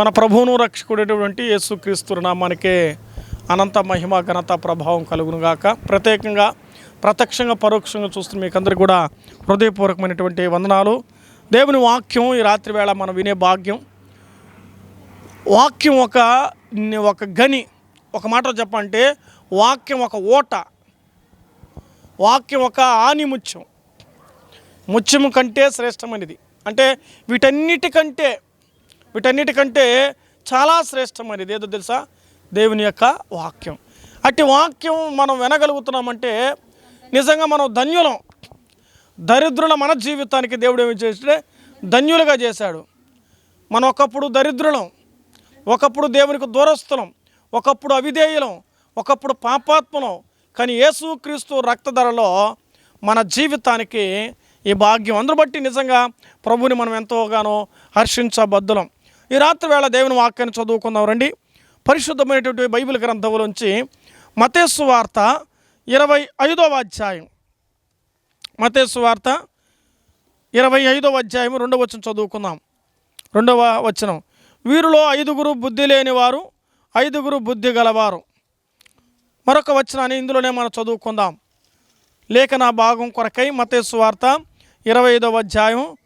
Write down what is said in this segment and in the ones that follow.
మన ప్రభువును రక్షకుడైనటువంటి యేసుక్రీస్తు నామానికే అనంత మహిమ ఘనత ప్రభావం కలుగును గాక ప్రత్యేకంగా ప్రత్యక్షంగా పరోక్షంగా చూస్తున్న మీకు అందరికీ కూడా హృదయపూర్వకమైనటువంటి వందనాలు. దేవుని వాక్యం ఈ రాత్రి వేళ మనం వినే భాగ్యం. వాక్యం ఒక ఒక గని ఒక మాట చెప్పంటే వాక్యం ఒక ఓట. వాక్యం ఒక ఆని ముత్యం. ముత్యము కంటే శ్రేష్టమైనది. అంటే వీటన్నిటికంటే వీటన్నిటికంటే చాలా శ్రేష్టమైనది ఏదో తెలుసా? దేవుని యొక్క వాక్యం. అట్టి వాక్యం మనం వినగలుగుతున్నామంటే నిజంగా మనం ధన్యులం. దరిద్రుల మన జీవితానికి దేవుడు ఏమి చేస్తే ధన్యులుగా చేశాడు. మనం ఒకప్పుడు దరిద్రులం. ఒకప్పుడు దేవునికి దూరస్తులం ఒకప్పుడు అవిధేయులం. ఒకప్పుడు పాపాత్మలం. కానీ యేసుక్రీస్తు రక్తధరలో మన జీవితానికి ఈ భాగ్యం. అందరు బట్టి నిజంగా ప్రభుని మనం ఎంతోగానో హర్షించబద్దులం. ఈ రాత్రి వేళ దేవుని వాక్యాన్ని చదువుకుందాం రండి. పరిశుద్ధమైనటువంటి బైబిల్ గ్రంథంలోంచి మతేసు వార్త ఇరవై ఐదవ అధ్యాయం. మతేసు వార్త ఇరవై ఐదవ అధ్యాయం రెండవ వచనం చదువుకుందాం. రెండవ వచనం. వీరిలో ఐదుగురు బుద్ధి లేనివారు ఐదుగురు బుద్ధి గలవారు. మరొక వచనాన్ని ఇందులోనే మనం చదువుకుందాం. లేఖన భాగం కొరకై మతేసు వార్త ఇరవై ఐదవ అధ్యాయం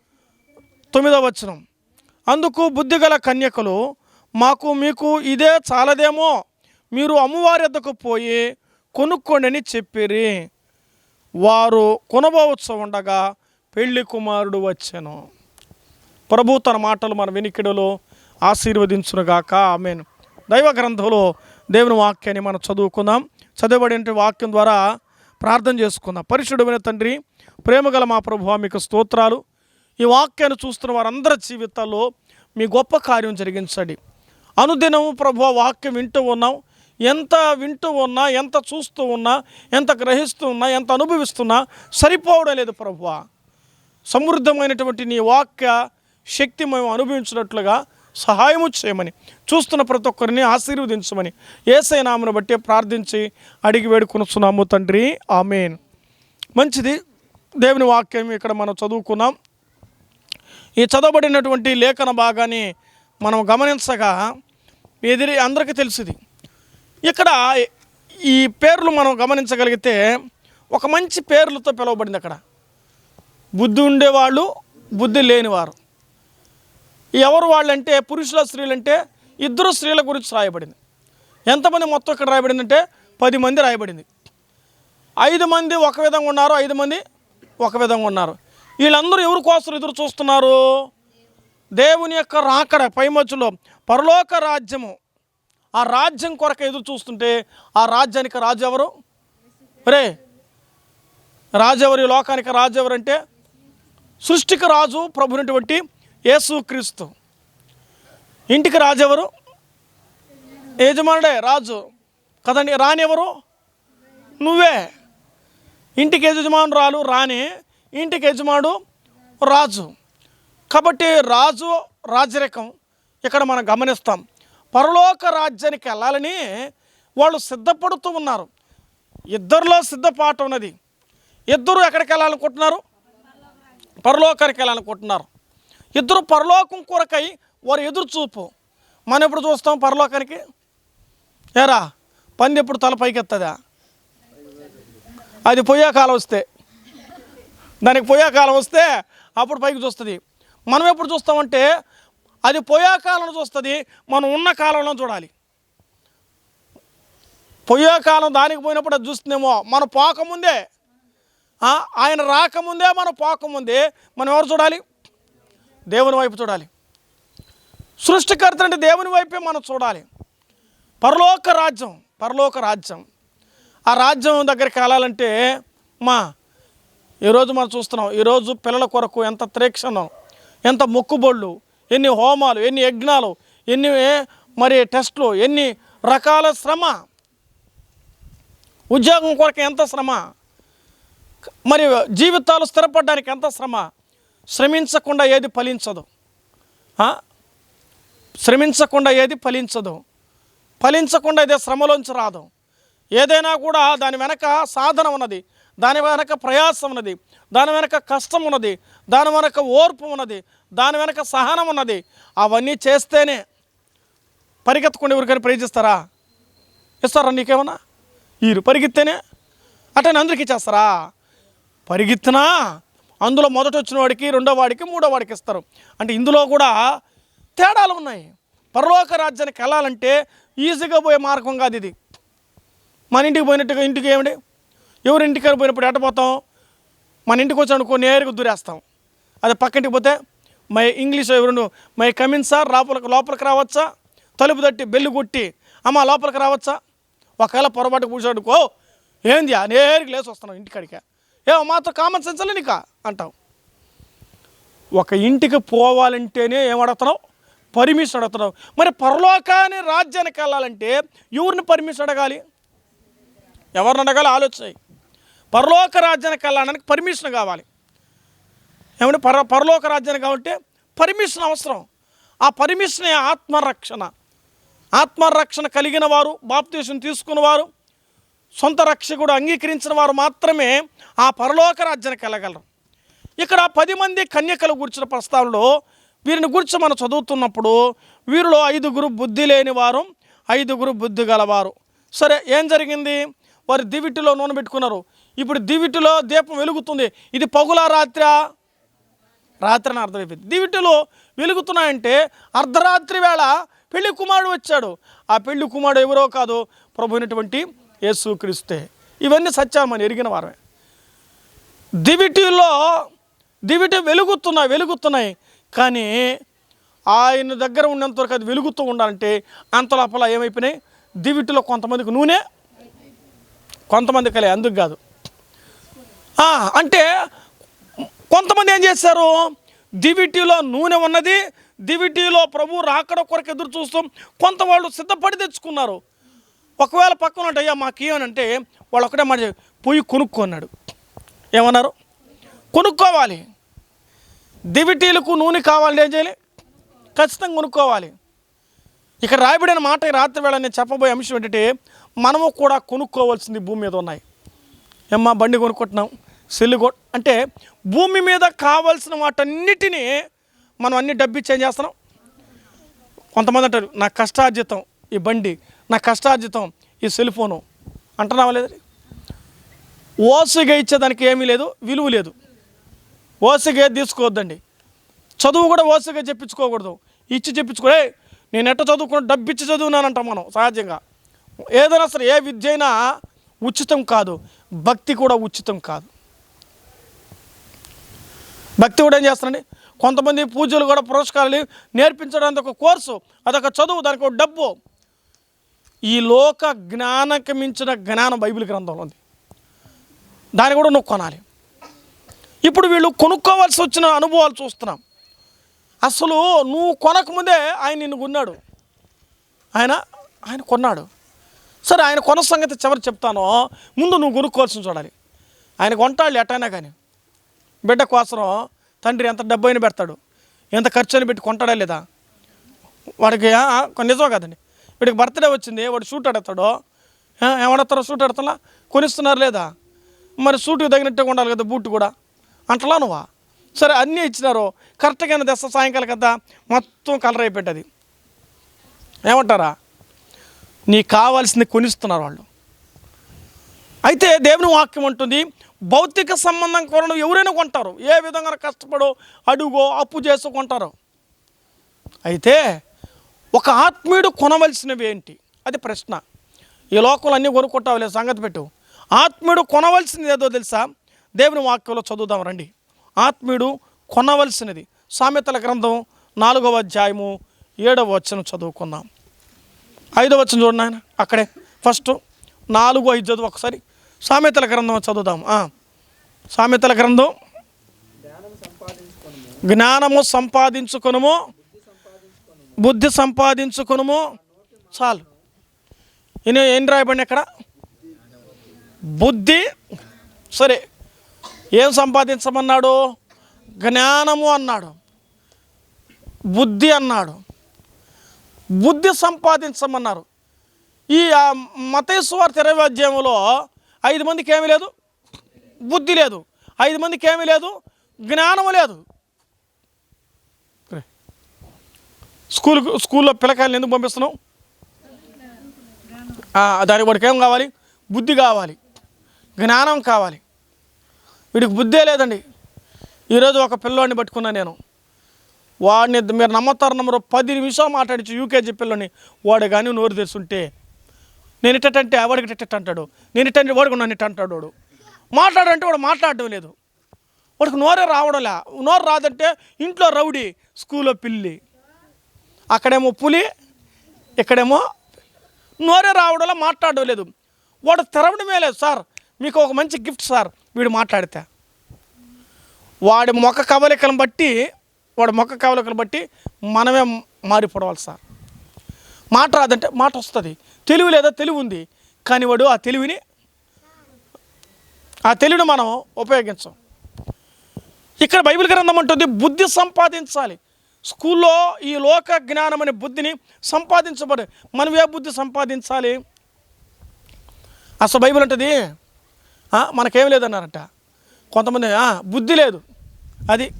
తొమ్మిదవ వచనం. అందుకు బుద్ధిగల కన్యకలు మాకు మీకు ఇదే చాలదేమో మీరు అమ్మవారి వద్దకు పోయి కొనుక్కోండి అని చెప్పిరి. వారు కొనబోవచ్చు ఉండగా పెళ్ళి కుమారుడు వచ్చాను. ప్రభు తన మాటలు మన వినికిడిలో ఆశీర్వదించునుగాక. ఆమెను. దైవ గ్రంథంలో దేవుని వాక్యాన్ని మనం చదువుకుందాం. చదవబడిన వాక్యం ద్వారా ప్రార్థన చేసుకుందాం. పరిశుడమైన తండ్రి ప్రేమగల మా ప్రభు మీకు స్తోత్రాలు. ఈ వాక్యాన్ని చూస్తున్న వారందరి జీవితాల్లో మీ గొప్ప కార్యం జరిగించండి. అనుదినం ప్రభు వాక్యం వింటూ ఉన్నాం. ఎంత వింటూ ఉన్నా ఎంత చూస్తూ ఉన్నా ఎంత గ్రహిస్తూ ఉన్నా ఎంత అనుభవిస్తున్నా సరిపోవడం లేదు ప్రభు సమృద్ధమైనటువంటి నీ వాక్య శక్తి మేము అనుభవించినట్లుగా సహాయము చేయమని చూస్తున్న ప్రతి ఒక్కరిని ఆశీర్వదించమని ఏసైనామను బట్టి ప్రార్థించి అడిగి వేడుకొనుస్తున్నాము తండ్రి. ఆమెన్. మంచిది. దేవుని వాక్యం ఇక్కడ మనం చదువుకున్నాం. ఈ చదవబడినటువంటి లేఖన భాగాన్ని మనం గమనించగా ఎదిరి అందరికీ తెలిసింది. ఇక్కడ ఈ పేర్లు మనం గమనించగలిగితే ఒక మంచి పేర్లతో పిలువబడింది అక్కడ. బుద్ధి ఉండేవాళ్ళు బుద్ధి లేనివారు. ఎవరు వాళ్ళంటే పురుషుల స్త్రీలంటే ఇద్దరు స్త్రీల గురించి రాయబడింది. ఎంతమంది మొత్తం ఇక్కడ రాయబడిందంటే పది మంది రాయబడింది. ఐదు మంది ఒక విధంగా ఉన్నారు ఐదు మంది ఒక విధంగా ఉన్నారు. వీళ్ళందరూ ఎవరి కోసం ఎదురు చూస్తున్నారు? దేవుని యొక్క రాకడ పైమచ్చులో పరలోక రాజ్యము. ఆ రాజ్యం కొరకు ఎదురు చూస్తుంటే ఆ రాజ్యానికి రాజు ఎవరు? రే రాజు ఎవరు? ఈ లోకానికి రాజు ఎవరంటే సృష్టికి రాజు ప్రభునటువంటి యేసుక్రీస్తు ఇంటికి రాజు ఎవరు? యజమానుడే రాజు. కదండి రాని ఎవరు? నువ్వే. ఇంటికి యజమానురాలు రాని ఇంటికి యజమాడు రాజు. కాబట్టి రాజు రాజరికం ఇక్కడ మనం గమనిస్తాం. పరలోక రాజ్యానికి వెళ్ళాలని వాళ్ళు సిద్ధపడుతూ ఉన్నారు. ఇద్దరిలో సిద్ధపాటు ఉన్నది. ఇద్దరు ఎక్కడికి వెళ్ళాలనుకుంటున్నారు? పరలోకానికి వెళ్ళాలనుకుంటున్నారు. ఇద్దరు పరలోకం కొరకై వారు ఎదురు చూపు మనం ఎప్పుడు చూస్తాం పరలోకానికి? ఏరా? పంది ఎప్పుడు తల పైకెత్తదా? అది పోయే కాలం వస్తే. దానికి పోయాకాలం వస్తే అప్పుడు పైకి చూస్తుంది. మనం ఎప్పుడు చూస్తామంటే అది పోయాకాలం చూస్తుంది మనం ఉన్న కాలంలో చూడాలి. పోయాకాలం దానికి పోయినప్పుడు అది చూస్తుందేమో మనం పోకముందే. ఆయన రాకముందే మనం పోకముందే మనం ఎవరు చూడాలి? దేవుని వైపు చూడాలి. సృష్టికర్త అంటే దేవుని వైపే మనం చూడాలి. పరలోక రాజ్యం పరలోక రాజ్యం. ఆ రాజ్యం దగ్గరికి వెళ్ళాలంటే మా ఈరోజు మనం చూస్తున్నాం ఈరోజు పిల్లల కొరకు ఎంత త్రేక్షణం ఎంత మొక్కుబొళ్ళు ఎన్ని హోమాలు ఎన్ని యజ్ఞాలు ఎన్ని మరి టెస్టులు ఎన్ని రకాల శ్రమ ఉద్యోగం కొరకు ఎంత శ్రమ మరి జీవితాలు స్థిరపడడానికి ఎంత శ్రమ శ్రమించకుండా ఏది ఫలించదు. శ్రమించకుండా ఏది ఫలించదు. ఫలించకుండా ఇదే శ్రమలోంచి రాదు. ఏదైనా కూడా దాని వెనక సాధన ఉన్నది. దాని వెనక ప్రయాసం ఉన్నది దాని వెనక కష్టం ఉన్నది దాని వెనక ఓర్పు ఉన్నది దాని వెనక సహనం ఉన్నది అవన్నీ చేస్తేనే పరిగెత్తకుండా ఎవరికైనా ప్రయోజిస్తారా ఇస్తారా నీకేమన్నా? వీరు పరిగెత్తేనే? అట్లా అందరికీ ఇచ్చేస్తారా? పరిగెత్తినా అందులో మొదట వచ్చిన వాడికి రెండో వాడికి మూడో వాడికి ఇస్తారు. అంటే ఇందులో కూడా తేడాలు ఉన్నాయి. పరలోక రాజ్యానికి వెళ్ళాలంటే ఈజీగా పోయే మార్గం కాదు ఇది. మన ఇంటికి పోయినట్టుగా ఇంటికి ఏమిటి ఎవరి పోయినప్పుడు ఎట్ట పోతాం? మన ఇంటికి వచ్చి అనుకో నేరుగా దూరేస్తాం. అదే పక్కింటికి పోతే మై ఇంగ్లీష్ ఎవరు మై కమిన్ సార్ లోపలికి లోపలికి రావచ్చా? తలుపు తట్టి బెల్లు కొట్టి అమ్మ లోపలికి రావచ్చా? ఒకవేళ పొరపాటు కూర్చోడుకో ఏంది ఆ నేరుగా లేచి వస్తున్నావు ఇంటికాడికే ఏ మాత్రం కామన్ సెన్స్ నీకా? అంటావు ఒక ఇంటికి పోవాలంటేనే ఏమడుగుతున్నావు? పర్మిషన్ అడుగుతున్నావు. మరి పరలోకాన్ని రాజ్యానికి వెళ్ళాలంటే ఎవరిని పర్మిషన్ అడగాలి? ఎవరిని అడగాలి? ఆలోచన పరలోక రాజ్యానికి వెళ్ళడానికి పర్మిషన్ కావాలి. ఏమంటే పర పరలోక రాజ్యానికి కాబట్టి పర్మిషన్ అవసరం. ఆ పర్మిషనే ఆత్మరక్షణ. ఆత్మరక్షణ కలిగిన వారు బాప్తీసం తీసుకున్నవారు సొంత రక్షకుడు అంగీకరించిన వారు మాత్రమే ఆ పరలోక రాజ్యానికి వెళ్ళగలరు. ఇక్కడ పది మంది కన్యకలు గురించిన ప్రస్తావనలో వీరిని గురించి మనం చదువుతున్నప్పుడు వీరిలో ఐదుగురు బుద్ధి లేని వారు ఐదుగురు బుద్ధి గలవారు. సరే ఏం జరిగింది? వారు దివిటిలో నూనె పెట్టుకున్నారు. ఇప్పుడు దివిటిలో దీపం వెలుగుతుంది. ఇది పగుల రాత్ర రాత్రి అని అర్థమైపోయింది. దివిటిలో వెలుగుతున్నాయంటే అర్ధరాత్రి వేళ పెళ్ళి కుమారుడు వచ్చాడు. ఆ పెళ్ళి కుమారుడు ఎవరో కాదు? ప్రభు అయినటువంటి యేసుక్రీస్తే ఇవన్నీ సత్యామని ఎరిగిన వారమే. దివిటిలో దివిటి వెలుగుతున్నాయి వెలుగుతున్నాయి. కానీ ఆయన దగ్గర ఉన్నంతవరకు అది వెలుగుతూ ఉండాలంటే అంత లోపల ఏమైపోయినాయి? దివిటిలో కొంతమందికి నూనె కొంతమంది కలే అందుకు కాదు. అంటే కొంతమంది ఏం చేశారు దివిటీలో నూనె ఉన్నది దివిటీలో ప్రభు రాకడ కొరకు ఎదురు చూస్తాం కొంత వాళ్ళు సిద్ధపడి తెచ్చుకున్నారు. ఒకవేళ పక్కన ఉంటే అయ్యా మాకు ఏమనంటే వాళ్ళు ఒకటే మాట పోయి కొనుక్కున్నాడు ఏమన్నారు? కొనుక్కోవాలి. దివిటీలకు నూనె కావాలంటే ఏం చేయాలి? ఖచ్చితంగా కొనుక్కోవాలి. ఇక్కడ రాయబడిన మాట రాత్రి వేళ నేను చెప్పబోయే అంశం ఏంటంటే మనము కూడా కొనుక్కోవాల్సింది భూమి మీద ఉన్నాయి. ఏమ్మా బండి కొనుక్కుంటున్నాం. సెల్లు కొ అంటే భూమి మీద కావాల్సిన వాటన్నిటినీ మనం అన్ని డబ్బు ఏం చేస్తున్నాం? కొంతమంది అంటారు నా కష్టార్జితం ఈ బండి నా కష్టార్జితం ఈ సెల్ ఫోను. అంటున్నావా లేదు? ఓసుగా ఇచ్చేదానికి ఏమీ లేదు విలువ లేదు. ఓసుగా తీసుకోవద్దండి. చదువు కూడా ఓసుగా చెప్పించుకోకూడదు. ఇచ్చి చెప్పించుకోలే నేను ఎట్ట చదువుకున్నా డబ్బు ఇచ్చి మనం సహజంగా. ఏదైనా సరే ఏ విద్య అయినా ఉచితం కాదు. భక్తి కూడా ఉచితం కాదు. భక్తి కూడా ఏం చేస్తారండి? కొంతమంది పూజలు కూడా పురస్కారాలు నేర్పించడానికి ఒక కోర్సు అదొక చదువు దానికి ఒక డబ్బు. ఈ లోక జ్ఞానకి మించిన జ్ఞానం బైబిల్ గ్రంథంలో ఉంది. దాన్ని కూడా నువ్వు కొనాలి. ఇప్పుడు వీళ్ళు కొనుక్కోవాల్సి వచ్చిన అనుభవాలు చూస్తున్నాం. అసలు నువ్వు కొనకముందే ఆయన నిన్ను కొన్నాడు. ఆయన ఆయన కొన్నాడు. సరే ఆయన కొన సంగతి చివరి చెప్తాను. ముందు నువ్వు కొనుక్కోవాల్సిన చూడాలి. ఆయన కొంటాడు ఎట్టయినా కానీ. బిడ్డ కోసం తండ్రి ఎంత డబ్బు అయినా పెడతాడు? ఎంత ఖర్చు అయినా పెట్టి కొంటాడా లేదా? వాడికి నిజం కదండి. వీడికి బర్త్డే వచ్చింది వాడు షూట్ ఆడతాడు? ఏమడతారో షూట్ ఆడతా కొనిస్తున్నారు లేదా? మరి షూట్కి తగినట్టుగా ఉండాలి కదా బూట్ కూడా. అంటలా నువ్వా? సరే అన్నీ ఇచ్చినారు. కరెక్ట్గా తెస్తా సాయంకాలం కదా మొత్తం కలర్ అయిపోయింది ఏమంటారా? నీకు కావాల్సింది కొనిస్తున్నారు వాళ్ళు. అయితే దేవుని వాక్యం ఉంటుంది భౌతిక సంబంధం కొనడం ఎవరైనా కొంటారు. ఏ విధంగా కష్టపడో అడుగో అప్పు చేసుకుంటారో అయితే ఒక ఆత్మీయుడు కొనవలసినవి ఏంటి? అది ప్రశ్న. ఈ లోకంలో అన్నీ కొనుక్కుంటావులే సంగతి పెట్టు. ఆత్మీయుడు కొనవలసింది ఏదో తెలుసా? దేవుని వాక్యంలో చదువుదాం రండి. ఆత్మీయుడు కొనవలసినది. సామెతల గ్రంథం నాలుగవ అధ్యాయము ఏడవ వచనం చదువుకుందాం. ఐదో వచ్చిన చూడండి ఆయన అక్కడే. ఫస్ట్ నాలుగు ఐదు చదువు ఒకసారి. సామెతల గ్రంథం చదువుదాం. సామెతల గ్రంథం. జ్ఞానము సంపాదించుకునుము. బుద్ధి సంపాదించుకునుము. చాలు. ఇని ఏం రాయబడి అక్కడ? బుద్ధి సరే. ఏం సంపాదించమన్నాడు? జ్ఞానము అన్నాడు. బుద్ధి అన్నాడు. బుద్ధి సంపాదించమన్నారు. ఈ మతేశ్వార్త ఇరవై ఐదు మందికి ఏమీ లేదు బుద్ధి లేదు. ఐదు మందికి ఏమీ లేదు జ్ఞానం లేదు. స్కూల్ స్కూల్లో పిల్లకాయలు ఎందుకు పంపిస్తున్నావు? దానికి వాడికి ఏం కావాలి? బుద్ధి కావాలి. జ్ఞానం కావాలి. వీడికి బుద్ధే లేదండి. ఈరోజు ఒక పిల్లోడిని పట్టుకున్నాను నేను. వాడిని మీరు నమ్మతారు నమ్మరు పది నిమిషాలు మాట్లాడించి యూకేజీ పిల్లని వాడు కానీ నోరు తెరుస్తుంటే నేను ఇట్టంటే వాడికి ఇట్ట అంటాడు. నేను ఇట్టంటే వాడికి నన్ను ఇట్ట అంటాడు వాడు. మాట్లాడంటే వాడు మాట్లాడడం లేదు. వాడికి నోరే రావడంలే. నోరు రాదంటే ఇంట్లో రౌడీ స్కూల్లో పిల్లి. అక్కడేమో పులి ఇక్కడేమో నోరే రావడంలో మాట్లాడడం లేదు. వాడు తెరవడమే లేదు సార్. మీకు ఒక మంచి గిఫ్ట్ సార్. వీడు మాట్లాడితే. వాడి మొక్క కవలికలను బట్టి వాడు మొక్క కవలికలను బట్టి మనమే మారిపోవాలి సార్. మాట రాదంటే మాట వస్తుంది. తెలివి లేదా తెలివి ఉంది కానీ వాడు ఆ తెలివిని ఆ తెలివిని మనం ఉపయోగించం. ఇక్కడ బైబిల్ గ్రంథం అంటుంది బుద్ధి సంపాదించాలి. స్కూల్లో ఈ లోక జ్ఞానం అనే బుద్ధిని సంపాదించబడి మనం ఏ బుద్ధి సంపాదించాలి? అసలు బైబిల్ అంటది మనకేం లేదన్నారట. కొంతమంది బుద్ధి లేదు. అది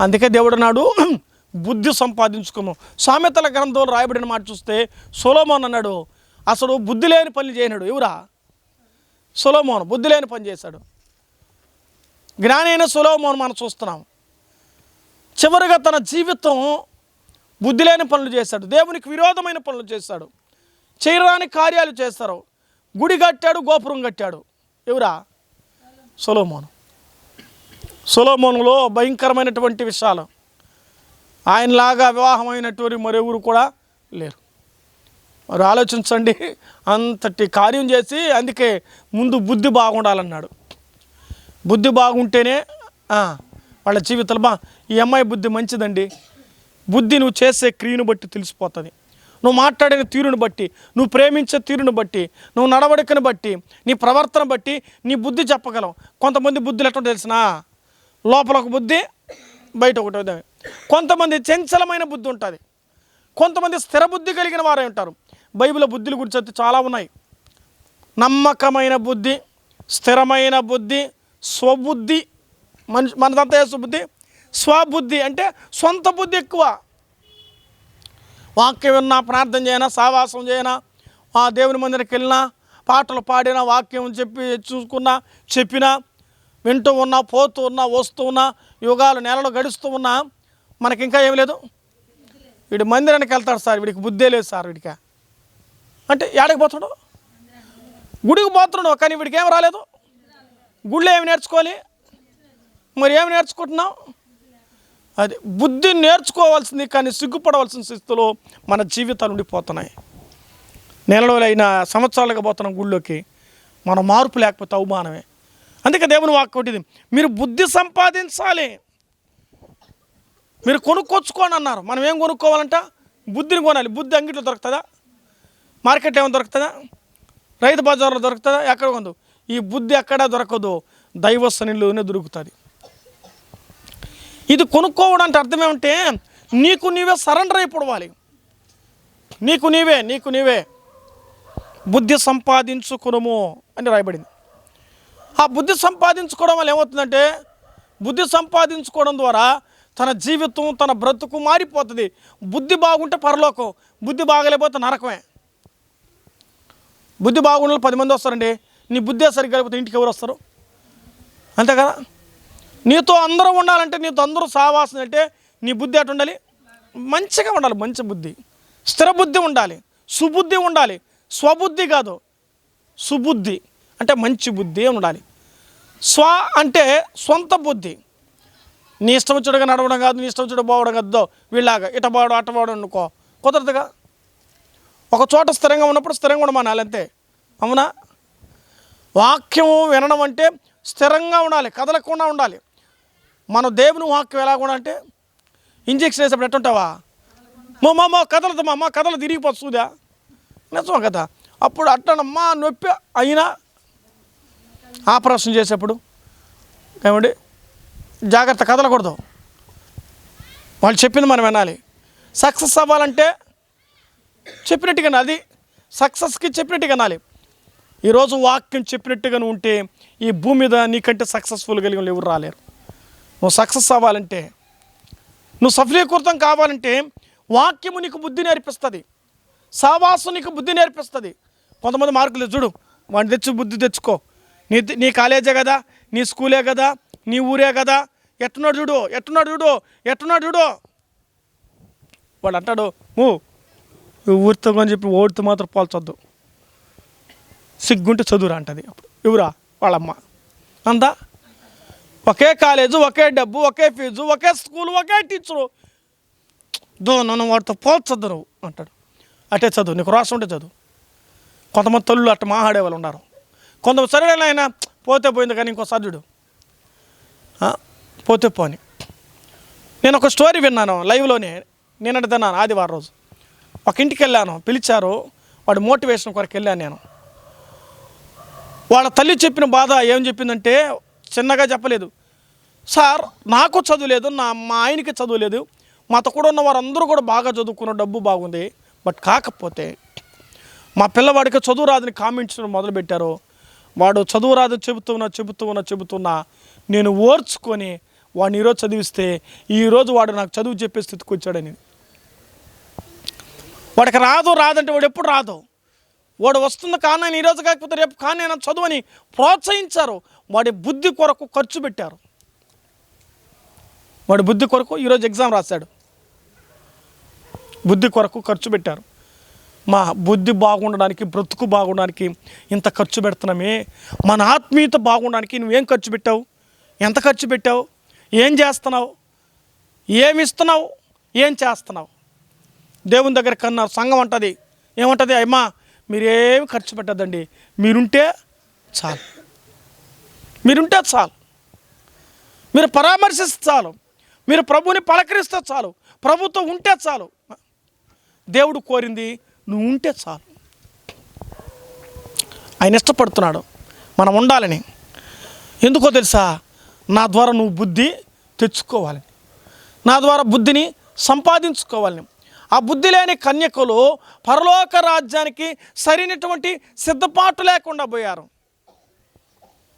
అందుకే దేవుడు నాడు బుద్ధి సంపాదించుకోము. సామెతల గ్రంథంలో రాయబడిన మాట చూస్తే సొలోమోన్ అన్నాడు అసలు బుద్ధి లేని పని చేయనాడు. ఎవరా? సొలోమోన్ బుద్ధి లేని పని చేశాడు. జ్ఞానైన అయిన సొలోమోన్ మనం చూస్తున్నాం. చివరిగా తన జీవితం బుద్ధి లేని పనులు చేశాడు. దేవునికి విరోధమైన పనులు చేశాడు. చేయరాని కార్యాలు చేస్తారు. గుడి కట్టాడు గోపురం కట్టాడు. ఎవరా? సొలోమోను. సొలోమోనులో భయంకరమైనటువంటి విషయాలు. ఆయనలాగా వివాహమైనటువంటి మరెవరు కూడా లేరు. మరి ఆలోచించండి అంతటి కార్యం చేసి అందుకే ముందు బుద్ధి బాగుండాలన్నాడు. బుద్ధి బాగుంటేనే వాళ్ళ జీవితాలు బా ఈ అమ్మాయి బుద్ధి మంచిదండి. బుద్ధి నువ్వు చేసే క్రియను బట్టి తెలిసిపోతుంది. నువ్వు మాట్లాడిన తీరును బట్టి నువ్వు ప్రేమించే తీరును బట్టి నువ్వు నడవడికను బట్టి నీ ప్రవర్తన బట్టి నీ బుద్ధి చెప్పగలవు కొంతమంది బుద్ధులు ఎట్లా తెలిసినా? లోపల ఒక బుద్ధి బయట ఒకటి కొంతమంది చంచలమైన బుద్ధి ఉంటుంది. కొంతమంది స్థిర బుద్ధి కలిగిన వారే ఉంటారు. బైబిల్ బుద్ధుల గురించి అయితే చాలా ఉన్నాయి. నమ్మకమైన బుద్ధి స్థిరమైన బుద్ధి స్వబుద్ధి మనిషి మనదంతా స్వబుద్ధి స్వబుద్ధి అంటే సొంత బుద్ధి ఎక్కువ. వాక్యం విన్నా ప్రార్థన చేయనా సావాసం చేయనా ఆ దేవుని మందిరికి వెళ్ళినా పాటలు పాడినా వాక్యం చెప్పి చూసుకున్నా చెప్పినా వింటూ ఉన్నా పోతూ ఉన్నా వస్తూ ఉన్నా యుగాలు నెలలు గడుస్తూ ఉన్నా మనకి ఇంకా ఏం లేదు. వీడు మందిరానికి వెళ్తాడు సార్ వీడికి బుద్ధే లేదు సార్ వీడికి. అంటే ఏడకి పోతాడు గుడికి పోతున్నాడు కానీ వీడికి ఏం రాలేదు. గుళ్ళు ఏమి నేర్చుకోవాలి? మరి ఏమి నేర్చుకుంటున్నావు? అది బుద్ధి నేర్చుకోవాల్సింది కానీ సిగ్గుపడవలసిన స్థితిలో మన జీవితాలు ఉండిపోతున్నాయి. నెలలైన సంవత్సరాలుగా పోతున్నాం గుళ్ళోకి. మన మార్పు లేకపోతే అవమానమే. అందుకే దేవుని వాక్కోటిది మీరు బుద్ధి సంపాదించాలి. మీరు కొనుక్కొచ్చుకోండి అన్నారు. మనం ఏం కొనుక్కోవాలంట? బుద్ధిని కొనాలి. బుద్ధి అంగిట్లో దొరుకుతుందా? మార్కెట్ ఏమైనా దొరుకుతుందా? రైతు బజార్లో దొరుకుతుందా? ఎక్కడ కొందు? ఈ బుద్ధి ఎక్కడా దొరకదు. దైవ సన్నిధిలోనే దొరుకుతుంది. ఇది కొనుక్కోవడానికి అర్థం ఏమంటే నీకు నీవే సరెండర్ అయిపోవాలి. నీకు నీవే నీకు నీవే. బుద్ధి సంపాదించుకునము అని రాయబడింది. ఆ బుద్ధి సంపాదించుకోవడం వల్ల ఏమవుతుందంటే బుద్ధి సంపాదించుకోవడం ద్వారా తన జీవితం తన బ్రతుకు మారిపోతుంది. బుద్ధి బాగుంటే పరలోకం బుద్ధి బాగలేకపోతే నరకమే. బుద్ధి బాగుండే పది మంది వస్తారండి. నీ బుద్ధి సరిగ్గా లేకపోతే ఇంటికి ఎవరు వస్తారు? అంతే కదా? నీతో అందరూ ఉండాలంటే నీతో అందరూ సావాసం అంటే నీ బుద్ధి అటు ఉండాలి? మంచిగా ఉండాలి మంచి బుద్ధి. స్థిర బుద్ధి ఉండాలి సుబుద్ధి ఉండాలి. స్వబుద్ధి కాదు సుబుద్ధి. అంటే మంచి బుద్ధి ఉండాలి. స్వ అంటే సొంత బుద్ధి. నీ ఇష్టం వచ్చాడుగా నడవడం కాదు నీ ఇష్టం వచ్చాడు పోవడం కాదు వీళ్ళలాగా ఇట పోవడం అట్ట పోవడం అనుకో. కుదరదుగా? ఒక చోట స్థిరంగా ఉన్నప్పుడు స్థిరంగా ఉండమనాలి అంతే. అవునా? వాక్యం వినడం అంటే స్థిరంగా ఉండాలి కదలకుండా ఉండాలి. మన దేవుని వాక్యం ఎలా కూడా అంటే ఇంజెక్షన్ వేసేప్పుడు ఎట్టుంటావా? మా మా మా కదలదు మా మా కథలు తిరిగిపోతుందా నిజం కదా? అప్పుడు అట్టనమ్మా నొప్పి అయినా ఆపరేషన్ చేసేప్పుడు ఏమండి? జాగ్రత్త కదలకూడదు. వాళ్ళు చెప్పింది మనం వినాలి. సక్సెస్ అవ్వాలంటే చెప్పినట్టుగా అది సక్సెస్కి చెప్పినట్టుగా వినాలి. ఈరోజు వాక్యం చెప్పినట్టుగా ఉంటే ఈ భూమి మీద నీకంటే సక్సెస్ఫుల్ కలిగిన వాళ్ళు ఎవరు రాలేరు. నువ్వు సక్సెస్ అవ్వాలంటే నువ్వు సఫలీకృతం కావాలంటే వాక్యము నీకు బుద్ధి నేర్పిస్తుంది. సావాసు నీకు బుద్ధి నేర్పిస్తుంది. కొంతమంది మార్కులు చూడు వాడిని తెచ్చి బుద్ధి తెచ్చుకో. నీ నీ కాలేజే కదా నీ స్కూలే కదా నీ ఊరే కదా. ఎట్టున్నాడు చూడు ఎట్టున్నాడు చూడు ఎట్టున్నాడు చూడు. వాడు అంటాడు ఊ ఊరితో అని చెప్పి ఓడితో మాత్రం పోల్చొద్దు. సిగ్గుంటే చదువురా అంటది. అప్పుడు ఎవరా? వాళ్ళమ్మ. అంతా? ఒకే కాలేజు ఒకే డబ్బు ఒకే ఫీజు ఒకే స్కూల్ ఒకే టీచరు. దో నన్ను వాడితో పోల్చొద్దు నువ్వు అంటాడు. అటే చదువు నీకు రాసి ఉంటే చదువు. కొంతమంది తల్లులు అట్ట మాహాడే వాళ్ళు ఉన్నారు. కొంత సరే ఆయన పోతే పోయింది కానీ ఇంకోసారి చూడు పోతే పోని. నేను ఒక స్టోరీ విన్నాను లైవ్లోనే. నేనంటే తిన్నాను ఆదివారం రోజు. ఒక ఇంటికి వెళ్ళాను పిలిచారు వాడు మోటివేషన్ కొరకు వెళ్ళాను నేను. వాళ్ళ తల్లి చెప్పిన బాధ ఏం చెప్పిందంటే చిన్నగా చెప్పలేదు. సార్ నాకు చదువు లేదు నా మా ఆయనకి చదువు లేదు మాతో కూడా ఉన్న వారందరూ కూడా బాగా చదువుకున్న డబ్బు బాగుంది. బట్ కాకపోతే మా పిల్లవాడికి చదువు రాదని కామెంట్స్ మొదలుపెట్టారు. వాడు చదువు రాదు చెబుతున్నా చెబుతున్నా చెబుతున్నా నేను ఓర్చుకొని వాడిని ఈరోజు చదివిస్తే ఈరోజు వాడు నాకు చదువు చెప్పే స్థితికి వచ్చాడని. వాడికి రాదు రాదంటే వాడు ఎప్పుడు రాదు? వాడు వస్తుంది కానీ ఈరోజు కాకపోతే రేపు కానీ నేను చదువని ప్రోత్సహించారు. వాడి బుద్ధి కొరకు ఖర్చు పెట్టారు. వాడి బుద్ధి కొరకు ఈరోజు ఎగ్జామ్ రాశాడు. బుద్ధి కొరకు ఖర్చు పెట్టారు. మా బుద్ధి బాగుండడానికి బ్రతుకు బాగుండడానికి ఇంత ఖర్చు పెడుతున్నామే. మన ఆత్మీయత బాగుండడానికి నువ్వేం ఖర్చు పెట్టావు? ఎంత ఖర్చు పెట్టావు? ఏం చేస్తున్నావు? ఏమి ఇస్తున్నావు ఏం చేస్తున్నావు? దేవుని దగ్గర కన్నా సంఘం అంటుంది. ఏమంటది? అమ్మా మీరేమి ఖర్చు పెట్టద్దండి. మీరుంటే చాలు. మీరుంటే చాలు. మీరు పరామర్శిస్తే చాలు. మీరు ప్రభువుని పలకరిస్తే చాలు. ప్రభుతో ఉంటే చాలు. దేవుడు కోరింది నువ్వు ఉంటే చాలు. ఆయన ఇష్టపడుతున్నాడు. మనం ఉండాలని. ఎందుకో తెలుసా? నా ద్వారా నువ్వు బుద్ధి తెచ్చుకోవాలని నా ద్వారా బుద్ధిని సంపాదించుకోవాలని ఆ బుద్ధి లేని కన్యకులు పరలోక రాజ్యానికి సరైనటువంటి సిద్ధపాటు లేకుండా పోయారు.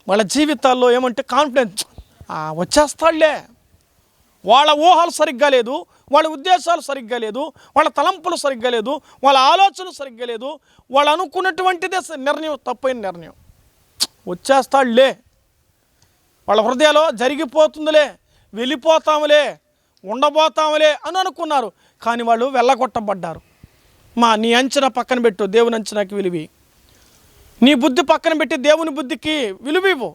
వాళ్ళ జీవితాల్లో ఏమంటే కాన్ఫిడెన్స్ "ఆ, వచ్చేస్తాడులే. వాళ్ళ ఊహలు సరిగ్గా లేదు. వాళ్ళ ఉద్దేశాలు సరిగ్గా లేదు వాళ్ళ తలంపులు సరిగ్గా లేదు వాళ్ళ ఆలోచనలు సరిగ్గా లేదు వాళ్ళు అనుకున్నటువంటిదే నిర్ణయం తప్పైన నిర్ణయం. వచ్చేస్తాడులే. వాళ్ళ హృదయాలో జరిగిపోతుందిలే వెళ్ళిపోతాములే ఉండబోతాములే అని అనుకున్నారు. కానీ వాళ్ళు వెళ్ళగొట్టబడ్డారు. మా నీ అంచనా పక్కన పెట్టు దేవుని అంచనాకి విలువి. నీ బుద్ధి పక్కన పెట్టి దేవుని బుద్ధికి విలువివ్వు.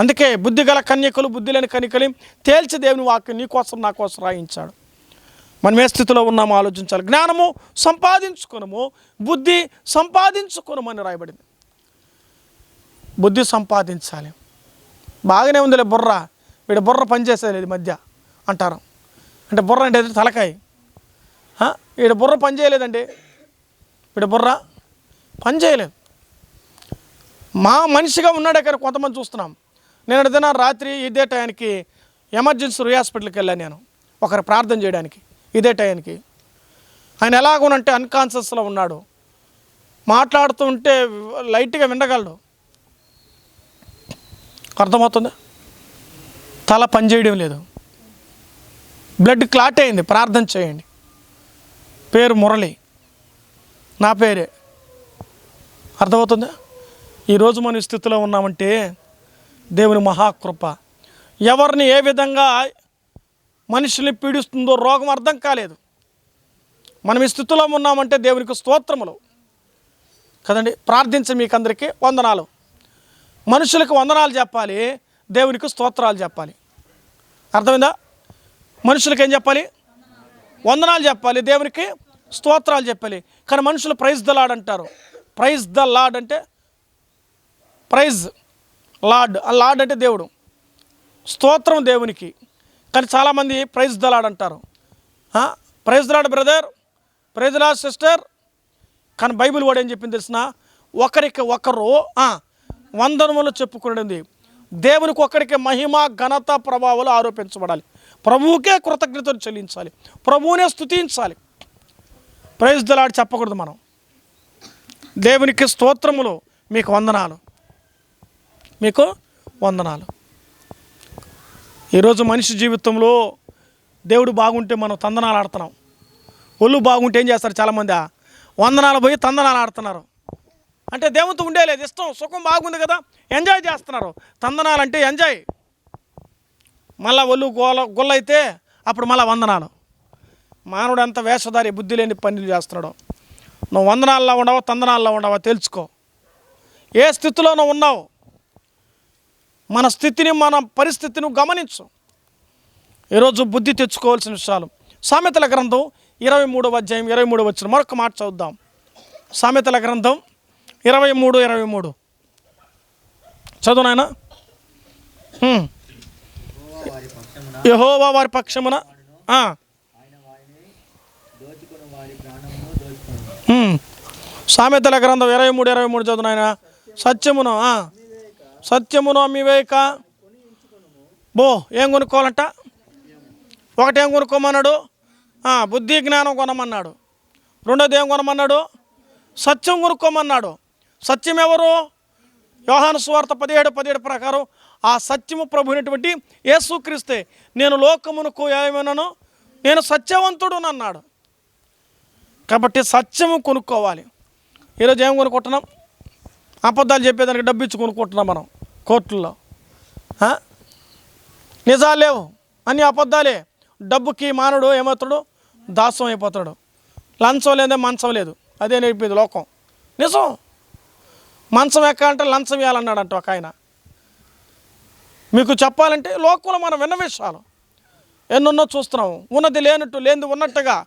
అందుకే బుద్ధి గల కన్యకలు బుద్ధి లేని కన్యకలు తేల్చి దేవుని వాక్యం నీ కోసం నా కోసం రాయించాడు. మనం ఏ స్థితిలో ఉన్నామో ఆలోచించాలి. జ్ఞానము సంపాదించుకునము బుద్ధి సంపాదించుకునమని రాయబడింది. బుద్ధి సంపాదించాలి. బాగానే ఉందిలే బుర్ర. వీడు బుర్ర పనిచేసేది మధ్య అంటారు. అంటే బుర్ర అంటే తలకాయ. వీడు బుర్ర పని చేయలేదండి. వీడు బుర్ర పనిచేయలేదు మా మనిషిగా ఉన్నాడే కానీ కొంతమంది చూస్తున్నాం. నేను ఏదైనా రాత్రి ఇదే టయానికి ఎమర్జెన్సీ రూ హాస్పిటల్కి వెళ్ళాను నేను. ఒకరు ప్రార్థన చేయడానికి ఇదే టయానికి. ఆయన ఎలాగునంటే అన్కాన్షియస్లో ఉన్నాడు. మాట్లాడుతూ ఉంటే లైట్గా వినగలడు. అర్థమవుతుందా? తల పనిచేయడం లేదు. బ్లడ్ క్లాట్ అయింది. ప్రార్థన చేయండి. పేరు మురళి. నా పేరే. అర్థమవుతుందా? ఈరోజు మన స్థితిలో ఉన్నామంటే దేవుని మహాకృప. ఎవరిని ఏ విధంగా మనుషుల్ని పీడిస్తుందో రోగం అర్థం కాలేదు. మనం ఈ స్థితిలో ఉన్నామంటే దేవునికి స్తోత్రములు. కదండి? ప్రార్థించి మీకు అందరికీ వందనాలు. మనుషులకు వందనాలు చెప్పాలి దేవునికి స్తోత్రాలు చెప్పాలి. అర్థమైందా? మనుషులకు ఏం చెప్పాలి? వందనాలు చెప్పాలి దేవునికి స్తోత్రాలు చెప్పాలి. కానీ మనుషులు ప్రైజ్ ద లాడ్ అంటారు. ప్రైజ్ ద లాడ్ అంటే ప్రైజ్. లార్డ్ ఆ లార్డ్ అంటే దేవుడు. స్తోత్రం దేవునికి. కానీ చాలామంది ప్రైజ్ ద లాడ్ అంటారు. Praise the Lord brother. Praise Lord sister. కానీ బైబిల్ వాడు ఏం చెప్పింది తెలిసిన? ఒకరికి ఒకరు వందనములు చెప్పుకునేది. దేవునికి ఒకరికి మహిమ ఘనత ప్రభావాలు ఆరోపించబడాలి. ప్రభువుకే కృతజ్ఞతలు చెల్లించాలి. ప్రభువునే స్థుతించాలి ప్రైజ్ లాడ్ చెప్పకూడదు మనం. దేవునికి స్తోత్రములు మీకు వందనాలు. మీకు వందనాలు. ఈరోజు మనిషి జీవితంలో దేవుడు బాగుంటే మనం తందనాలు ఆడుతున్నాం. ఒళ్ళు బాగుంటే ఏం చేస్తారు చాలామంది? వందనాలు పోయి తందనాలు ఆడుతున్నారు. అంటే దేవునితో ఉండేలేదు ఇష్టం సుఖం బాగుంది కదా ఎంజాయ్ చేస్తున్నారు. తందనాలు అంటే ఎంజాయ్. మళ్ళా ఒళ్ళు గోల గుల్ల అయితే అప్పుడు మళ్ళీ వందనాలు. మానవుడు ఎంత వేషధారి బుద్ధి లేని పనులు చేస్తున్నాడు. నువ్వు వందనాల్లో ఉండవా తందనాల్లో ఉండవా తెలుసుకో. ఏ స్థితిలో నువ్వు ఉన్నావు మన స్థితిని మన పరిస్థితిని గమనించు. ఈరోజు బుద్ధి తెచ్చుకోవాల్సిన విషయాలు. సామెతల గ్రంథం ఇరవై మూడవ అధ్యాయం ఇరవై మూడు వచ్చిన మరొక మాట చదువుదాం. సామెతల గ్రంథం ఇరవై మూడు ఇరవై మూడు. చదువు నాయన. యహోవా వారి పక్షమున సామెతల గ్రంథం ఇరవై మూడు ఇరవై మూడు చదువు నాయన. సత్యమున సత్యమును అమ్మివేయక బో ఏం కొనుక్కోవాలంట? ఒకటి ఏం కొనుక్కోమన్నాడు బుద్ధి జ్ఞానం కొనమన్నాడు. రెండోది ఏం కొనమన్నాడు? సత్యం కొనుక్కోమన్నాడు. సత్యం ఎవరు? యోహాను సువార్త పదిహేడు పదిహేడు ప్రకారం ఆ సత్యము ప్రభు అయినటువంటి యేసుక్రీస్తే నేను లోకమునకు ఏమైనాను నేను సత్యవంతుడు అన్నాడు కాబట్టి సత్యము కొనుక్కోవాలి. ఈరోజు ఏం కొనుక్కుంటున్నాం? అబద్ధాలు చెప్పేదానికి డబ్బు ఇచ్చి కొనుక్కుంటున్నాం మనం కోర్టుల్లో. నిజాలు లేవు. అన్ని అబద్ధాలే. డబ్బుకి మానవుడు ఏమవుతాడు? దాసం అయిపోతాడు. లంచం లేదే మంచం లేదు. అదే నేర్పేది లోకం. నిజం. మంచం ఎక్కాలంటే లంచం ఇవ్వాలన్నాడంట ఒక ఆయన. మీకు చెప్పాలంటే లోకంలో మనం విన్న విషయాలు. ఎన్నెన్నో చూస్తున్నాము ఉన్నది లేనట్టు లేనిది ఉన్నట్టుగా.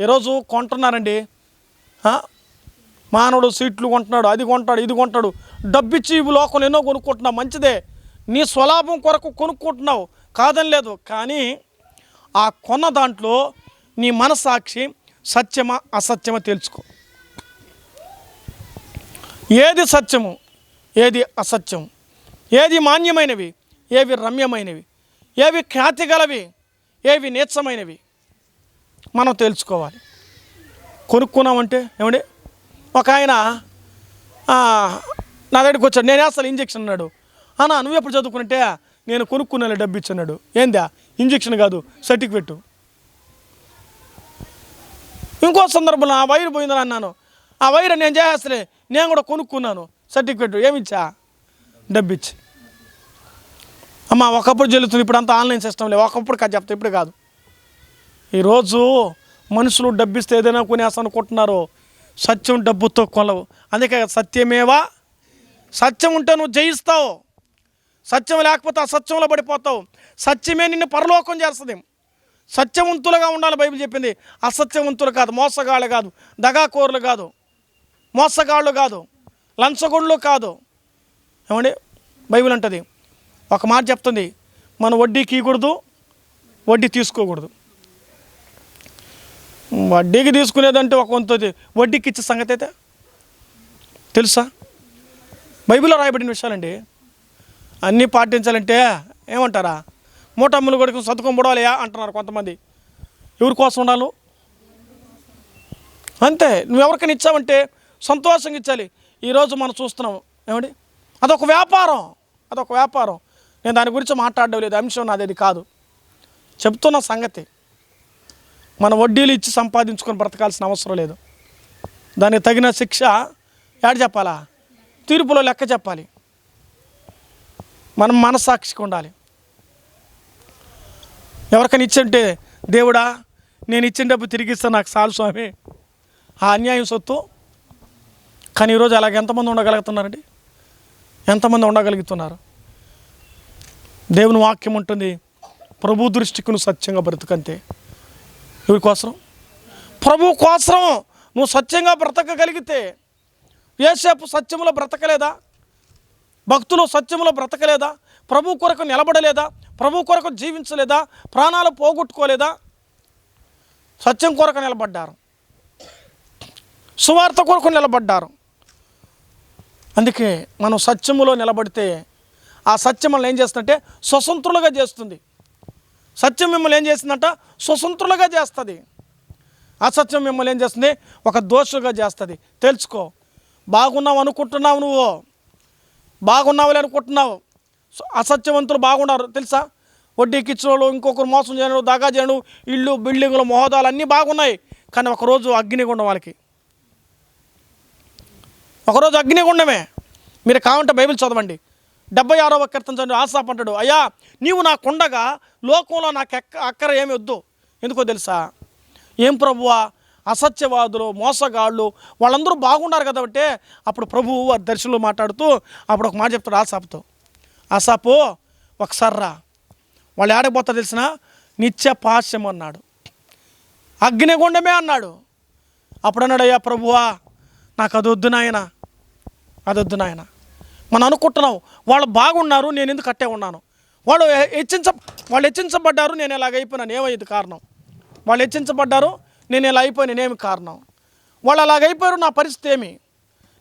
ఈరోజు కొంటున్నారండి. మానవుడు సీట్లు కొంటున్నాడు అది కొంటాడు ఇది కొంటాడు డబ్బిచ్చి ఈ లోకంలో ఎన్నో కొనుక్కుంటున్నావు మంచిదే. నీ స్వలాభం కొరకు కొనుక్కుంటున్నావు కాదని లేదు. కానీ ఆ కొన్న దాంట్లో నీ మనసాక్షి సత్యమా అసత్యమా తెలుసుకో. ఏది సత్యము ఏది అసత్యం ఏది మాన్యమైనవి ఏవి రమ్యమైనవి? ఏవి ఖ్యాతి గలవి ఏవి నీచమైనవి? మనం తెలుసుకోవాలి. కొనుక్కున్నామంటే ఏమండి? ఒక ఆయన నా దగ్గరికి వచ్చాడు. నేనే అసలు ఇంజక్షన్ అన్నాడు. అన్నా నువ్వు ఎప్పుడు చదువుకున్నట్టే? నేను కొనుక్కున్నా డబ్బు ఇచ్చన్నాడు ఏందా? ఇంజక్షన్ కాదు సర్టిఫికెట్ ఇంకో సందర్భంలో ఆ వైర్ పోయిందని అన్నాను. ఆ వైర్ నేను చేసేస్తలే నేను కూడా కొనుక్కున్నాను. సర్టిఫికెట్ ఏమిచ్చా? డబ్బు ఇచ్చి అమ్మ ఒకప్పుడు చెల్లుతుంది ఇప్పుడు అంతా ఆన్లైన్ సిస్టమ్ లేదు. ఒకప్పుడు కాదు చెప్తా ఇప్పుడు కాదు. ఈరోజు మనుషులు డబ్బిస్తే ఏదైనా కొనేస్తా అనుకుంటున్నారు సత్యం డబ్బుతో కొనవు అందుకే సత్యమేవా? సత్యం ఉంటే నువ్వు జయిస్తావు. సత్యం లేకపోతే అసత్యంలో పడిపోతావు. సత్యమే నిన్ను పరలోకం చేస్తుంది. సత్యవంతులుగా ఉండాలి బైబిల్ చెప్పింది. అసత్యవంతులు కాదు మోసగాళ్ళు కాదు దగాకోరులు కాదు మోసగాళ్ళు కాదు లంచగొండ్లు కాదు. ఏమండి? బైబిల్ అంటుంది. ఒక మాట చెప్తుంది. మనం వడ్డీకి ఇవ్వకూడదు వడ్డీ తీసుకోకూడదు. వడ్డీకి తీసుకునేదంటే ఒక కొంత వడ్డీకి ఇచ్చే సంగతి అయితే తెలుసా? బైబిల్లో రాయబడిన విషయాలండి. అన్నీ పాటించాలంటే ఏమంటారా? మూటమ్ములు కొడుకు సతుకం పొడవాలియా అంటున్నారు కొంతమంది. ఎవరి కోసం ఉండాలి అంతే. నువ్వు ఎవరికైనా ఇచ్చావంటే సంతోషంగా ఇచ్చాలి. ఈరోజు మనం చూస్తున్నాం. ఏమండి? అదొక వ్యాపారం. అదొక వ్యాపారం. నేను దాని గురించి మాట్లాడడం లేదు. అంశం నాది కాదు. చెప్తున్న సంగతి. మన వడ్డీలు ఇచ్చి సంపాదించుకొని బ్రతకాల్సిన అవసరం లేదు. దానికి తగిన శిక్ష ఏడ చెప్పాలా? తీర్పులో లెక్క చెప్పాలి. మనం మనసాక్షిగా ఉండాలి. ఎవరికైనా ఇచ్చింటే దేవుడా నేను ఇచ్చిన డబ్బు తిరిగి నాకు చాలు స్వామి. ఆ అన్యాయం సొత్తు. కానీ ఈరోజు అలాగ ఎంతమంది ఉండగలుగుతున్నారండి? ఎంతమంది ఉండగలుగుతున్నారు? దేవుని వాక్యం ఉంటుంది ప్రభు దృష్టికి నువ్వు సత్యంగా బ్రతుకంతే. కోసం ప్రభు కోసం నువ్వు సత్యంగా బ్రతకగలిగితే ఏసేపు సత్యంలో బ్రతకలేదా? భక్తులు సత్యంలో బ్రతకలేదా? ప్రభు కొరకు నిలబడలేదా? ప్రభు కొరకు జీవించలేదా? ప్రాణాలు పోగొట్టుకోలేదా? సత్యం కొరకు నిలబడ్డారు. సువార్త కొరకు నిలబడ్డారు. అందుకే మనం సత్యములో నిలబడితే ఆ సత్యం మనల్ని ఏం చేస్తుందంటే స్వతంత్రులుగా చేస్తుంది. సత్యం మిమ్మల్ని ఏం చేసిందంట స్వతంత్రులుగా చేస్తుంది. అసత్యం మిమ్మల్ని ఏం చేస్తుంది? ఒక దోషులుగా చేస్తుంది. తెలుసుకో. బాగున్నావు అనుకుంటున్నావు నువ్వు. బాగున్నావులే అనుకుంటున్నావు. అసత్యవంతులు బాగున్నారు. తెలుసా? వడ్డీకి ఇచ్చిన వాళ్ళు ఇంకొకరు మోసం చేయడం దగా చేయడం ఇల్లు బిల్డింగులు మోహదాలు అన్నీ బాగున్నాయి. కానీ ఒకరోజు అగ్నిగుండం వాళ్ళకి. ఒకరోజు అగ్నిగుండమే. మీరు కావంటే బైబిల్ చదవండి. డెబ్బై ఆరవ కీర్తన చదివి అంటాడు. అయ్యా నీవు నా కొండగా లోకంలో నాకు ఎక్క అక్కర ఏమి వద్దు. ఎందుకో తెలుసా? ఏం ప్రభువా? అసత్యవాదులు మోసగాళ్ళు వాళ్ళందరూ బాగున్నారు కాబట్టి అప్పుడు ప్రభువు వారి దర్శనంలో మాట్లాడుతూ అప్పుడు ఒక మాట చెప్తాడు ఆసాపుతో ఆసాపు ఒకసారి రా. వాళ్ళు ఏడకపోతా తెలిసిన? నిత్య పాశ్యం అన్నాడు. అగ్నిగుండమే అన్నాడు. అప్పుడు అన్నాడు అయ్యా ప్రభువా నాకు అది వద్దు నాయన. అది వద్దు మనం అనుకుంటున్నాం వాళ్ళు బాగున్నారు నేను ఎందుకు కట్టే ఉన్నాను? వాళ్ళు హెచ్చించ వాళ్ళు హెచ్చించబడ్డారు నేను ఇలాగ అయిపోయినాను ఏమైంది కారణం? వాళ్ళు హెచ్చించబడ్డారు నేను ఇలా అయిపోయినాను ఏమి కారణం? వాళ్ళు అలాగ అయిపోయారు నా పరిస్థితి ఏమి?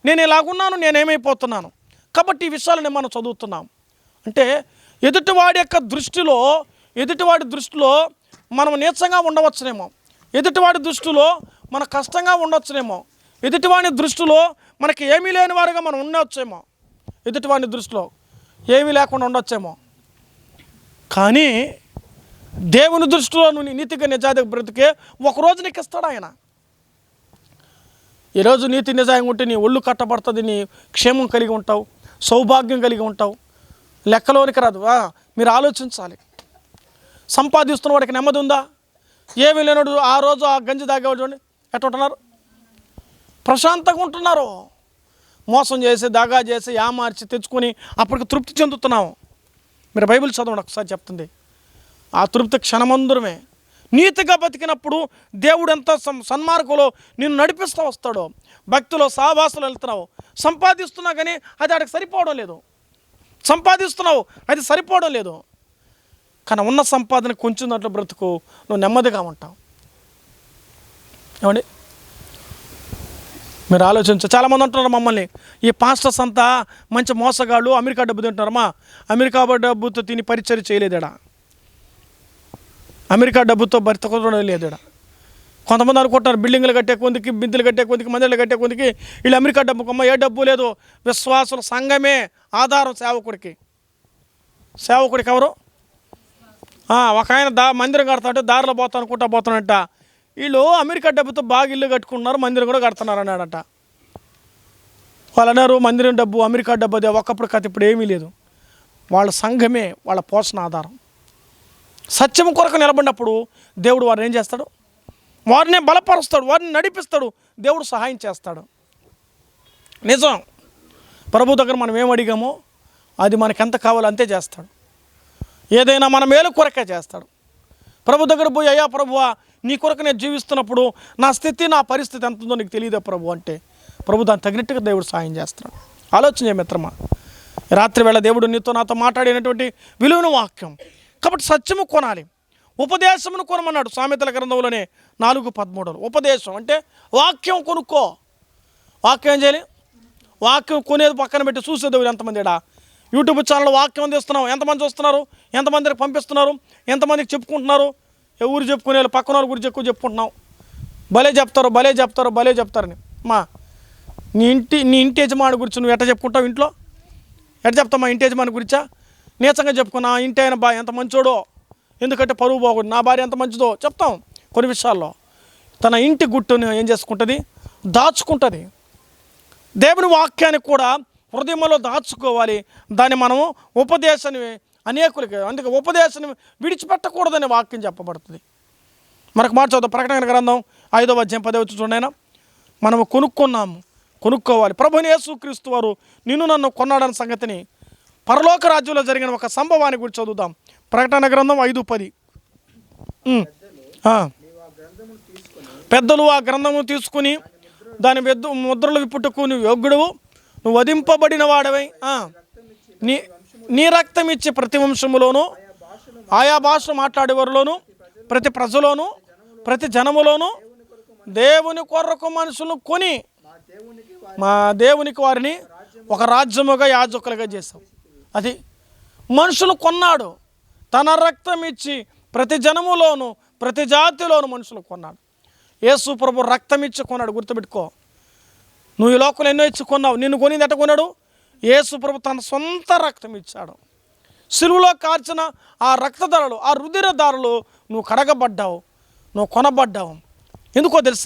నేను ఇలాగున్నాను నేనేమైపోతున్నాను కాబట్టి ఈ విషయాలని మనం చదువుతున్నాం. అంటే ఎదుటివాడి యొక్క దృష్టిలో ఎదుటివాడి దృష్టిలో మనం నీచంగా ఉండవచ్చునేమో. ఎదుటివాడి దృష్టిలో మన కష్టంగా ఉండొచ్చునేమో ఎదుటివాడి దృష్టిలో మనకి ఏమీ లేని వారుగా మనం ఉండవచ్చేమో. ఎదుటివాడిని దృష్టిలో ఏమీ లేకుండా ఉండొచ్చేమో. కానీ దేవుని దృష్టిలో నువ్వు నీతిగా నిజాయితీగా బ్రతికే ఒకరోజు నీకు ఇస్తాడు ఆయన. ఈరోజు నీతి నిజాయం ఉంటే నీ ఒళ్ళు కట్టబడుతుంది నీ క్షేమం కలిగి ఉంటావు సౌభాగ్యం కలిగి ఉంటావు. లెక్కలోనికి రాదు. మీరు ఆలోచించాలి. సంపాదిస్తున్న వాడికి నెమ్మది ఉందా? ఏమీ లేనడు ఆ రోజు ఆ గంజి తాగేవాడు చూడండి. ఎట్ట ఉంటున్నారు ప్రశాంతంగా ఉంటున్నారు. మోసం చేసి దాగా చేసి యామార్చి తెచ్చుకొని అప్పటికి తృప్తి చెందుతున్నాము మీరు బైబిల్ చదవండి ఒకసారి చెప్తుంది. ఆ తృప్తి క్షణమందరమే. నీతిగా బతికినప్పుడు దేవుడు ఎంత సన్మార్గంలో నిన్ను నడిపిస్తూ వస్తాడో భక్తిలో సావాసులు వెళ్తున్నావు. సంపాదిస్తున్నా కానీ అది ఆడికి సరిపోవడం లేదు. సంపాదిస్తున్నావు అది సరిపోవడం లేదు. కానీ ఉన్న సంపాదన కొంచెం దాంట్లో బ్రతుకు నువ్వు నెమ్మదిగా ఉంటావు. ఏమండి? మీరు ఆలోచించ చాలామంది అంటున్నారు మమ్మల్ని. ఈ పాస్టర్స్ అంతా మంచి మోసగాళ్ళు అమెరికా డబ్బు తింటున్నారమ్మా. అమెరికా డబ్బుతో తిని పరిచయం చేయలేదేడా? అమెరికా డబ్బుతో బ్రతకడం లేదేడా? కొంతమంది అనుకుంటారు బిల్డింగ్లు కట్టే కొందికి బిందులు కట్టే కొందికి మందిలు కట్టే కొందికి వీళ్ళు అమెరికా డబ్బు కొమ్మ ఏ డబ్బు లేదు. విశ్వాసుల సంఘమే ఆధారం సేవకుడికి. సేవకుడికి ఎవరు? ఒక ఆయన దా మందిరం కడతా అంటే దారిలో పోతా అనుకుంటా పోతానంట వీళ్ళు అమెరికా డబ్బుతో బాగా ఇల్లు కట్టుకున్నారు మందిరం కూడా కడుతున్నారు అన్నాడట. వాళ్ళు అన్నారు మందిరం డబ్బు అమెరికా డబ్బు అదే ఒకప్పుడు కథ ఇప్పుడు ఏమీ లేదు. వాళ్ళ సంఘమే వాళ్ళ పోషణ ఆధారం. సత్యం కొరకు నిలబడినప్పుడు దేవుడు వారిని ఏం చేస్తాడు? వారిని బలపరుస్తాడు వారిని నడిపిస్తాడు దేవుడు సహాయం చేస్తాడు. నిజం. ప్రభు దగ్గర మనం ఏం అడిగామో అది మనకెంత కావాలో అంతే చేస్తాడు. ఏదైనా మన మేలు కొరకే చేస్తాడు. ప్రభు దగ్గర పోయి అయ్యా ప్రభువా నీ కొరకు నేను జీవిస్తున్నప్పుడు నా స్థితి నా పరిస్థితి ఎంత ఉందో నీకు తెలియదే ప్రభు? అంటే ప్రభు దాన్ని తగినట్టుగా దేవుడు సాయం చేస్తాడు ఆలోచన మిత్రమా. రాత్రి వేళ దేవుడు నీతో నాతో మాట్లాడినటువంటి విలువైన వాక్యం. కాబట్టి సత్యము కొనాలి. ఉపదేశమును కొనమన్నాడు సామెతల గ్రంథంలోనే నాలుగు పదమూడులు. ఉపదేశం అంటే వాక్యం కొనుక్కో. వాక్యం ఏం చేయాలి? వాక్యం కొనేది పక్కన పెట్టి చూసేది ఎంతమంది ఇడా యూట్యూబ్ ఛానల్ వాక్యం అందిస్తున్నాం. ఎంతమంది చూస్తున్నారు? ఎంతమందికి పంపిస్తున్నారు? ఎంతమందికి చెప్పుకుంటున్నారు? ఎవరు చెప్పుకునే వాళ్ళు పక్కన వాళ్ళ గురించి ఎక్కువ చెప్పుకుంటున్నాం. భలే చెప్తారు భలే చెప్తారు భలే చెప్తారని. మా నీ ఇంటి నీ ఇంటి యజమాని గురించి నువ్వు ఎట్ట చెప్పుకుంటావు ఇంట్లో? ఎట్ట చెప్తావు మా ఇంటి యజమాని గురించా? నీచంగా చెప్పుకున్నా ఇంటి అయిన బా ఎంత మంచోడో. ఎందుకంటే పరువు బాగుడు నా భార్య ఎంత మంచిదో చెప్తాం కొన్ని విషయాల్లో. తన ఇంటి గుట్టును ఏం చేసుకుంటుంది? దాచుకుంటుంది. దేవుని వాక్యానికి కూడా హృదయంలో దాచుకోవాలి. దాన్ని మనము ఉపదేశాన్ని అనేకులకి అందుకే ఉపదేశాన్ని విడిచిపెట్టకూడదని వాక్యం చెప్పబడుతుంది. మనకు మాట చదువు ప్రకటన గ్రంథం ఐదవ అధ్యాయం పదవ చూడండి మనము కొనుక్కున్నాము కొనుక్కోవాలి. ప్రభుని యేసుక్రీస్తు వారు నిన్ను నన్ను కొన్నాడన్న సంగతిని పరలోక రాజ్యంలో జరిగిన ఒక సంభవాన్ని గురించి చదువుదాం. ప్రకటన గ్రంథం ఐదు పది. పెద్దలు ఆ గ్రంథము తీసుకుని దాని ముద్రలు విప్పుటకు నువ్వు నువ్వు వధింపబడిన వాడవై. నీ నీ రక్తం ఇచ్చే ప్రతి వంశములోను ఆయా భాష మాట్లాడేవారిలోను ప్రతి ప్రజలోను ప్రతి జనములోను దేవుని కొరకు మనుషులను కొని మా దేవునికి వారిని ఒక రాజ్యముగా యాజకులుగా చేశాం అది మనుషులు కొన్నాడు. తన రక్తం ఇచ్చి ప్రతి జనములోను ప్రతి జాతిలోను మనుషులు కొన్నాడు. యేసు ప్రభు రక్తం ఇచ్చి కొన్నాడు. గుర్తుపెట్టుకో. నువ్వు ఈ లోకంలో ఎన్నో ఇచ్చి కొన్నావు నిన్ను కొనింది ఎట్ట కొన్నాడు? యేసు తన సొంత రక్తం ఇచ్చాడు. సిలువలో కార్చిన ఆ రక్తధారలు ఆ రుధిరధారలు నువ్వు కడగబడ్డావు. నువ్వు కొనబడ్డావు. ఎందుకో తెలుసా?